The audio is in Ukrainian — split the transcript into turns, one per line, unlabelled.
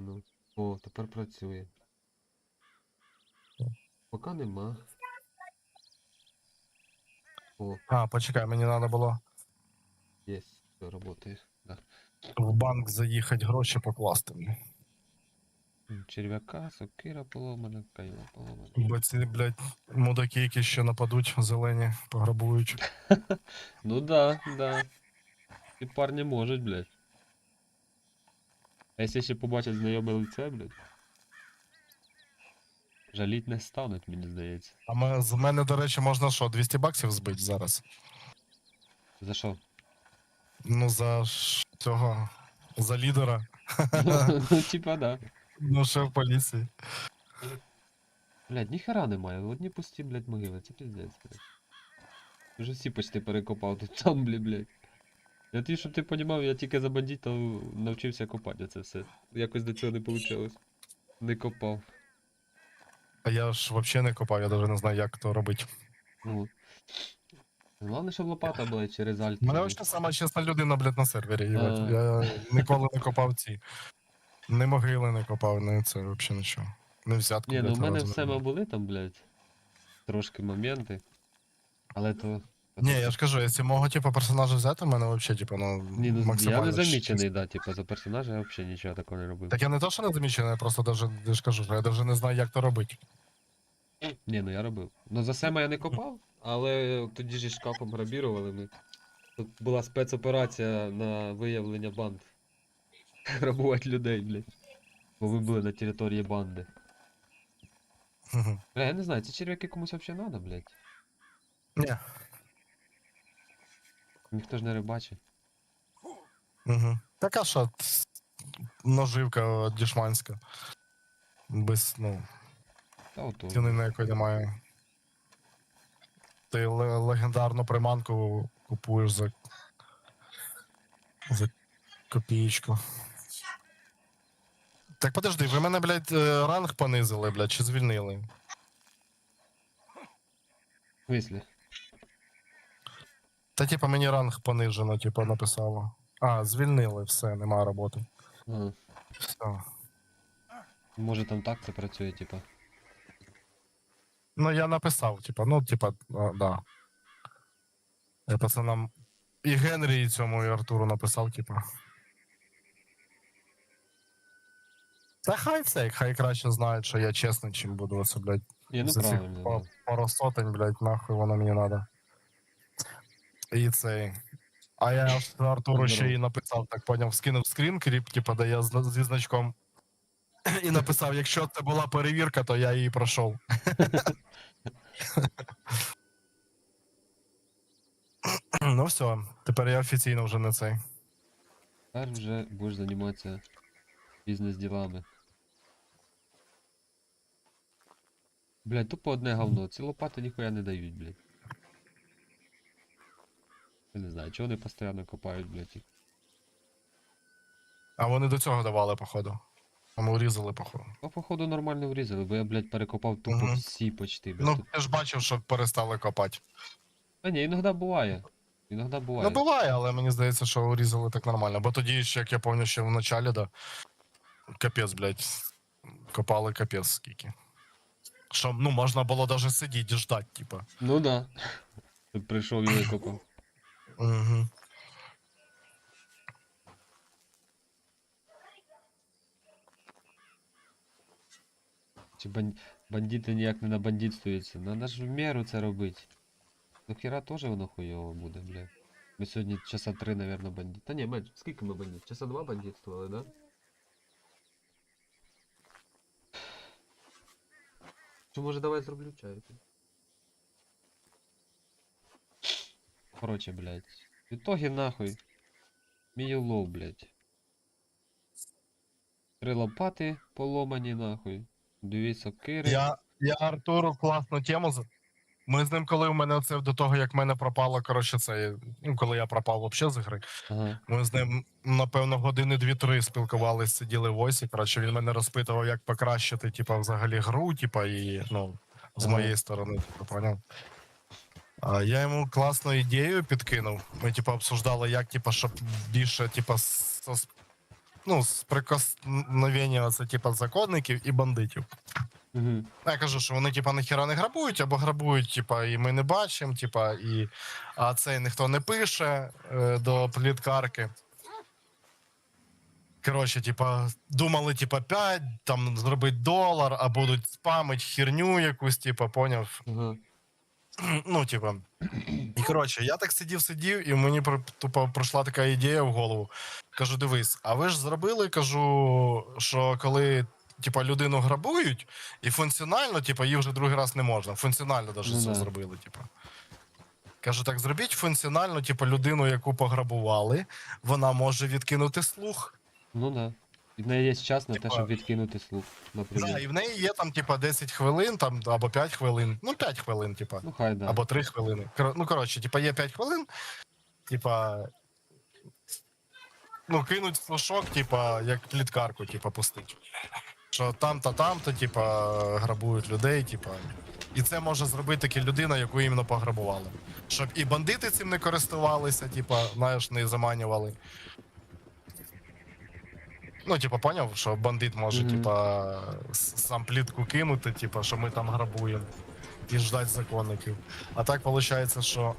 Ну. О, тепер працює. Поки нема. О,
А, почекай, мені треба було
є, все, работає. Да.
в банк заїхати гроші покласти.
М, Черв'яка, сокира поломана, кайла поломана.
Бо ці, блядь, мудаки, які ще нападуть, зелені, пограбують.
Ну да, да. Ці парні можуть, блядь. А якщо ще побачать знайоме лице, блядь. Жаліть не стануть, мені здається.
А ми, з мене, до речі, можна що, 200 баксів збити зараз?
За що?
Ну, за ш- цього. За лідера.
Ну, типа, да.
Ну, шеф поліції.
Блядь, ніхера немає, одні пусті, блядь, могили, це піздець, блядь. Вже всі почти перекопав тут там, блядь, блядь. Я ті, щоб ти понімав, я тільки за бандитів навчився копати це все. Якось до цього не вийшло. Не копав.
А я ж взагалі не копав, я навіть не знаю, як то робити.
Ну. Головне, щоб лопата була через альт.
У мене
блядь.
взагалі сама чесна людина, блядь, на сервері. їбать. Я ніколи не копав ці. Ні могили не копав, не це взагалі нічого. Не взятку.
Ні, ну в мене
не
все
брав.
були там, блядь. Трошки моменти. Але то.
Ні, я ж кажу, якщо мого типу персонажа взяти, в мене взагалі, типу, ну,
Ні, ну я
максимально
не замічений, да, типу, за персонажа я взагалі нічого такого не робив.
Так я не то, що не замічений, я просто даже, я ж кажу, що я навіть не знаю, як то робити.
Ні, ну я робив. Ну за Сема я не копав, але тоді ж із шкафом грабірували ми. Тут була спецоперація на виявлення банд. Грабувати людей, блядь. Бо ви були на території банди. Бля, я не знаю, ці черв'яки комусь взагалі надо, блядь.
Ні.
Ніхто ж не рибачить.
Угу. Така що наживка дішманська. Без, ну,
Та ото.
ціни на якої немає. Ти ле- легендарну приманку купуєш за. за копієчку. Так подожди, ви мене, блядь, е, ранг понизили, блядь, чи звільнили?
В смислі?
Та типа мені ранг понижено, типа написало. А, звільнили, все, нема роботи.
Ага.
Все.
Може там так це працює, типа.
Ну, я написав, типа, ну, типа, а, да. Я пацанам і Генрі, і цьому, і Артуру написав, типа. Та хай це, хай краще знають, що я чесний, чим буду оце, блядь,
Ні, ну
за цих
правильно. да.
пару сотень, блядь, нахуй воно мені надо. І цей. А я Артуру ще і написав, так поняв, скинув скрін, кріп, типа, де я з, зі значком. І написав, якщо це була перевірка, то я її пройшов. ну все, тепер я офіційно вже не цей.
Тепер вже будеш займатися бізнес-ділами. Блядь, тупо одне говно. Ці лопати ніхуя не дають, блядь. Я не знаю, чого вони постійно копають, блядь, їх.
А вони до цього давали, походу. А ми урізали, походу.
А походу нормально врізали, бо я, блядь, перекопав тупо
Мгм.
всі почти, блядь.
Ну,
Тут-
я ж бачив, що перестали копати.
А ні, іноді буває. Іноді буває.
Ну, буває, але мені здається, що урізали так нормально. Бо тоді, ще, як я пам'ятаю, ще в началі, да. Капець, блядь. Копали капець скільки. Що, ну, можна було даже сидіти і ждати, типа.
Ну да. Тут прийшов і викопав.
Угу.
Чи бан... бандити ніяк не на бандитствуються. Надо ж в меру це робити. До хіра теж воно хуйово буде, бля. Ми сьогодні часа три, наверное, бандит. Та ні, менше. Скільки ми бандит? Часа два бандитствували, да? Чи може давай зроблю чай? Короче, блядь. В итоге нахуй. Мій улов, блядь. Три лопати поломані, нахуй. Дві сокири.
Я, я Артуру класну тему. Ми з ним, коли у мене це до того, як в мене пропало, коротше, це. Ну, коли я пропав взагалі з гри.
Ага.
Ми з ним, напевно, години дві-три спілкувалися, сиділи в осі. Коротше, він мене розпитував, як покращити, типа, взагалі гру, типа, і ну, з
Ага.
моєї сторони, типу, поняв. А я йому класну ідею підкинув. Ми, типа, обсуждали, як, типа, щоб більше, типа, сос- ну, сприкосновення це типа законників і бандитів.
Угу.
Я кажу, що вони, типа, ніхіра не грабують, або грабують, типа, і ми не бачимо, типа, і а це ніхто не пише е, до пліткарки. Коротше, типа, думали, типа, 5, там зробити долар, а будуть спамить херню якусь, типа, поняв.
Ага.
Ну, типа. І коротше, я так сидів, сидів, і мені тупо пройшла така ідея в голову. Кажу, дивись, а ви ж зробили, кажу, що коли. Типа людину грабують, і функціонально, типа, її вже другий раз не можна. Функціонально навіть
Ну
це зробили, типа. Кажу, так зробіть функціонально, типа, людину, яку пограбували, вона може відкинути слух.
Ну да. І в неї є час на те,
Типа-
щоб відкинути слух,
Да,
наприклад.
і в неї є там, типа, 10 хвилин, там, або 5 хвилин. Ну, 5 хвилин, типа.
Ну хай да.
Або 3 хвилини. Кор- Ну, коротше, типа, є 5 хвилин, типа. Ну, кинуть флешок, типа, як пліткарку, типа, пустить. Що там-то, там-то, типа, грабують людей, типа. І це може зробити таки людина, яку іменно пограбували. Щоб і бандити цим не користувалися, типа, знаєш, не заманювали. Ну, типа, поняв, що бандит може,
Мгм.
типа, сам плітку кинути, типа, що ми там грабуємо. І ждать законників. А так виходить, що